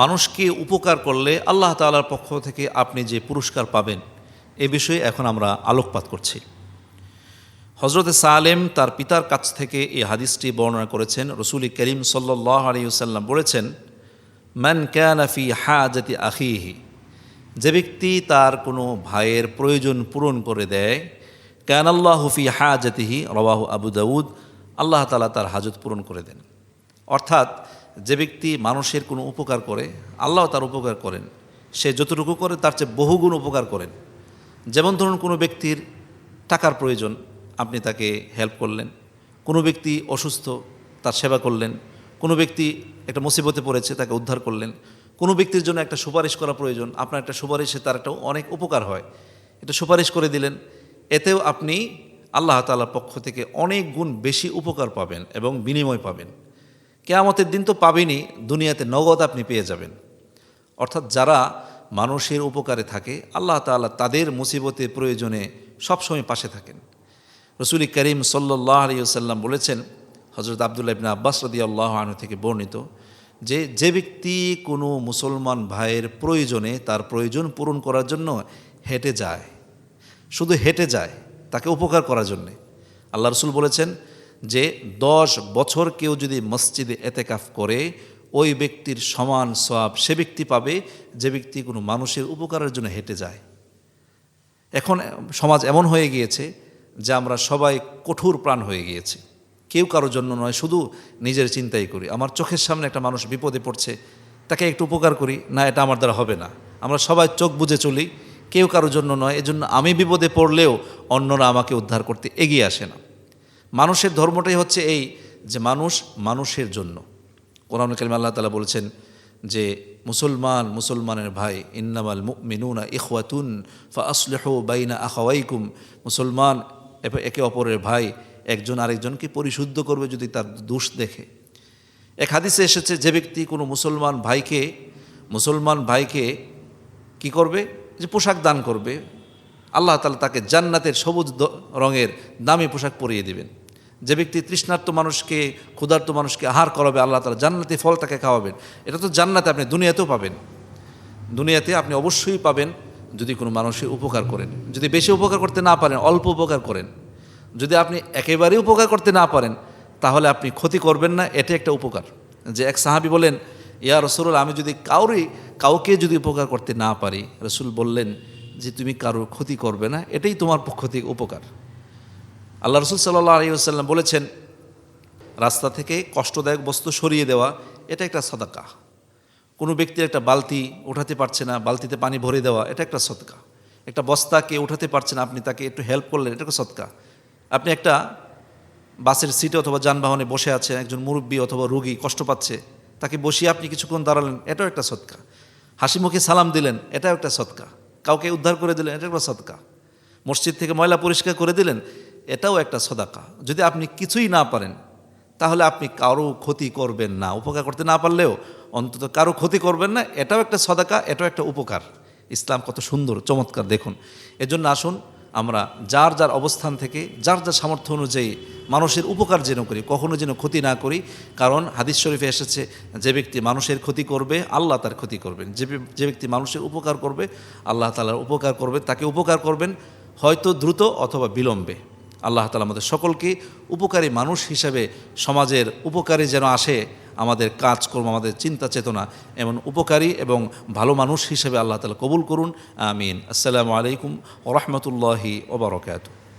মানুষকে উপকার করলে আল্লাহ তাআলার পক্ষ থেকে আপনি যে পুরস্কার পাবেন, এ বিষয়ে এখন আমরা আলোকপাত করছি। হজরত সালেম তার পিতার কাছ থেকে এই হাদিসটি বর্ণনা করেছেন। রসুল করিম সাল্লাহ আলিউসাল্লাম বলেছেন ম্যান ক্যানাফি হাজাতি আখিহি যে ব্যক্তি তার কোনো ভাইয়ের প্রয়োজন পূরণ করে দেয় ক্যান আল্লাহ হুফি হাজাতিহি রবাহু আবু দাউদ, আল্লাহ তালা তার হাজত পূরণ করে দেন। অর্থাৎ যে ব্যক্তি মানুষের কোনো উপকার করে, আল্লাহ তার উপকার করেন। সে যতটুকু করে, তার চেয়ে বহুগুণ উপকার করেন। যেমন ধরুন, কোনো ব্যক্তির টাকার প্রয়োজন, আপনি তাকে হেল্প করলেন। কোনো ব্যক্তি অসুস্থ, তার সেবা করলেন। কোনো ব্যক্তি একটা মুসিবতে পড়েছে, তাকে উদ্ধার করলেন। কোনো ব্যক্তির জন্য একটা সুপারিশ করা প্রয়োজন, আপনার একটা সুপারিশে তার একটা অনেক উপকার হয়। এটা সুপারিশ করে দিলেন, এতেও আপনি আল্লাহ তাআলার পক্ষ থেকে অনেক গুণ বেশি উপকার পাবেন এবং বিনিময় পাবেন। কেয়ামতের দিন তো পাবেনি দুনিয়াতে নগদ আপনি পেয়ে যাবেন। অর্থাৎ যারা মানুষের উপকারে থাকে, আল্লাহ তাআলা তাদের মুসিবতে, প্রয়োজনে সবসময় পাশে থাকেন। রসুল করিম সাল্লাহ আলিয়াল্লাম বলেছেন হজরত আবদুল্লাহ ইবনা আব্বাস রদি আল্লাহ আনু থেকে বর্ণিত যে যে ব্যক্তি কোনো মুসলমান ভাইয়ের প্রয়োজনে তার প্রয়োজন পূরণ করার জন্য হেঁটে যায়। শুধু হেঁটে যায়, তাকে উপকার করার জন্যে। আল্লাহ রসুল বলেছেন যে দশ বছর কেউ যদি মসজিদে এতেকাফ করে, ওই ব্যক্তির সমান সব সে ব্যক্তি পাবে, যে ব্যক্তি কোনো মানুষের উপকারের জন্য হেঁটে যায়। এখন সমাজ এমন হয়ে গিয়েছে যে আমরা সবাই কঠোর প্রাণ হয়ে গিয়েছি। কেউ কারোর জন্য নয়, শুধু নিজের চিন্তাই করি। আমার চোখের সামনে একটা মানুষ বিপদে পড়ছে, তাকে একটু উপকার করি, না, এটা আমার দ্বারা হবে না। আমরা সবাই চোখ বুঝে চলি, কেউ কারোর জন্য নয়, এজন্য আমি বিপদে পড়লেও অন্যরা আমাকে উদ্ধার করতে এগিয়ে আসে না। মানুষের ধর্মটাই হচ্ছে এই যে মানুষ মানুষের জন্য। কোরআন কালিম আল্লাহ তালা বলেছেন যে, মুসলমান মুসলমানের ভাই, ইন্নামাল মিনুনা ইখওয়াতুন ফা আসলেহ বাইনা আখাওয়াইকুম। মুসলমান একে অপরের ভাই, একজন আরেকজনকে পরিশুদ্ধ করবে যদি তার দোষ দেখে। এক হাদিসে এসেছে, যে ব্যক্তি কোনো মুসলমান ভাইকে মুসলমান ভাইকে কি করবে? যে পোশাক দান করবে। আল্লাহ তালা তাকে জান্নাতের সবুজ রঙের দামি পোশাক পরিয়ে দিবেন। যে ব্যক্তি তৃষ্ণার্ত মানুষকে, ক্ষুধার্ত মানুষকে আহার করাবে, আল্লাহ তালা জান্নাতি ফল তাকে খাওয়াবেন। এটা তো জান্নাতে আপনি দুনিয়াতেও পাবেন। দুনিয়াতে আপনি অবশ্যই পাবেন যদি কোনো মানুষের উপকার করেন। যদি বেশি উপকার করতে না পারেন, অল্প উপকার করেন। যদি আপনি একেবারেই উপকার করতে না পারেন, তাহলে আপনি ক্ষতি করবেন না, এটা একটা উপকার। যে এক সাহাবি বলেন ইয়া রসুল আমি যদি কাউরই কাউকে যদি উপকার করতে না পারি, রসুল বললেন যে, তুমি কারোর ক্ষতি করবে না, এটাই তোমার পক্ষ থেকে উপকার। আল্লাহ রসুল সাল্লাহ আলিয়াল্লাম বলেছেন, রাস্তা থেকে কষ্টদায়ক বস্তু সরিয়ে দেওয়া, এটা একটা সদাকা। কোনো ব্যক্তির একটা বালতি উঠাতে পারছে না, বালতিতে পানি ভরে দেওয়া, এটা একটা সদকা। একটা বস্তাকে উঠাতে পারছে না, আপনি তাকে একটু হেল্প করলেন, এটা একটা সদকা। আপনি একটা বাসের সিটে অথবা যানবাহনে বসে আছেন, একজন মুরব্বী অথবা রুগী কষ্ট পাচ্ছে, তাকে বসিয়ে আপনি কিছুক্ষণ দাঁড়ালেন, এটাও একটা সৎকা হাসি মুখে সালাম দিলেন, এটাও একটা সৎকা কাউকে উদ্ধার করে দিলেন এটা একটা সৎকা মসজিদ থেকে ময়লা পরিষ্কার করে দিলেন এটাও একটা সদাকা। যদি আপনি কিছুই না পারেন, তাহলে আপনি কারও ক্ষতি করবেন না। উপকার করতে না পারলেও অন্তত কারও ক্ষতি করবেন না, এটাও একটা সদাকা, এটাও একটা উপকার। ইসলাম কত সুন্দর, চমৎকার, দেখুন। এজন্য আসুন, আমরা যার যার অবস্থান থেকে, যার যার সামর্থ্য অনুযায়ী মানুষের উপকার যেন করি, কখনো যেন ক্ষতি না করি। কারণ হাদিস শরীফে এসেছে, যে ব্যক্তি মানুষের ক্ষতি করবে, আল্লাহ তার ক্ষতি করবেন। যে যে ব্যক্তি মানুষের উপকার করবে, আল্লাহ তালার উপকার করবে তাকে উপকার করবেন, হয়তো দ্রুত অথবা বিলম্বে। আল্লাহ তালা আমাদের সকলকে উপকারী মানুষ হিসেবে সমাজের উপকারী যেন আসে, আমাদের কাজকর্ম, আমাদের চিন্তা চেতনা এমন উপকারী এবং ভালো মানুষ হিসেবে আল্লাহ তালা কবুল করুন। আমিন। আসসালামু আলাইকুম ওরহমতুল্লাহি ওবরকাত